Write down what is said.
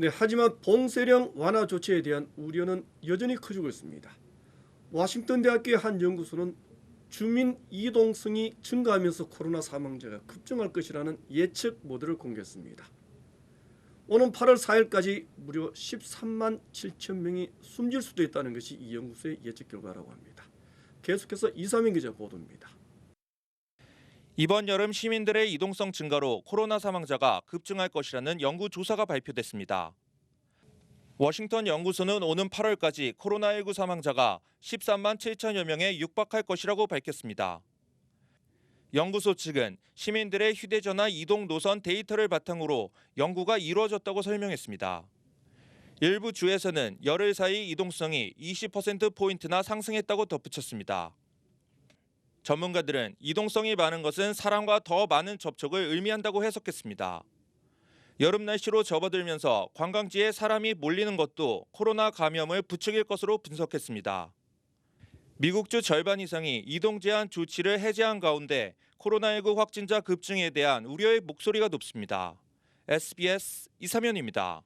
네, 하지만 봉쇄령 완화 조치에 대한 우려는 여전히 커지고 있습니다. 워싱턴 대학교의 한 연구소는 주민 이동성이 증가하면서 코로나 사망자가 급증할 것이라는 예측 모델을 공개했습니다. 오는 8월 4일까지 무려 13만 7천 명이 숨질 수도 있다는 것이 이 연구소의 예측 결과라고 합니다. 계속해서 이사민 기자 보도입니다. 이번 여름 시민들의 이동성 증가로 코로나 사망자가 급증할 것이라는 연구 조사가 발표됐습니다. 워싱턴 연구소는 오는 8월까지 코로나19 사망자가 13만 7천여 명에 육박할 것이라고 밝혔습니다. 연구소 측은 시민들의 휴대전화 이동 노선 데이터를 바탕으로 연구가 이루어졌다고 설명했습니다. 일부 주에서는 열흘 사이 이동성이 20%포인트나 상승했다고 덧붙였습니다. 전문가들은 이동성이 많은 것은 사람과 더 많은 접촉을 의미한다고 해석했습니다. 여름 날씨로 접어들면서 관광지에 사람이 몰리는 것도 코로나 감염을 부추길 것으로 분석했습니다. 미국주 절반 이상이 이동 제한 조치를 해제한 가운데 코로나19 확진자 급증에 대한 우려의 목소리가 높습니다. SBS 이사면입니다.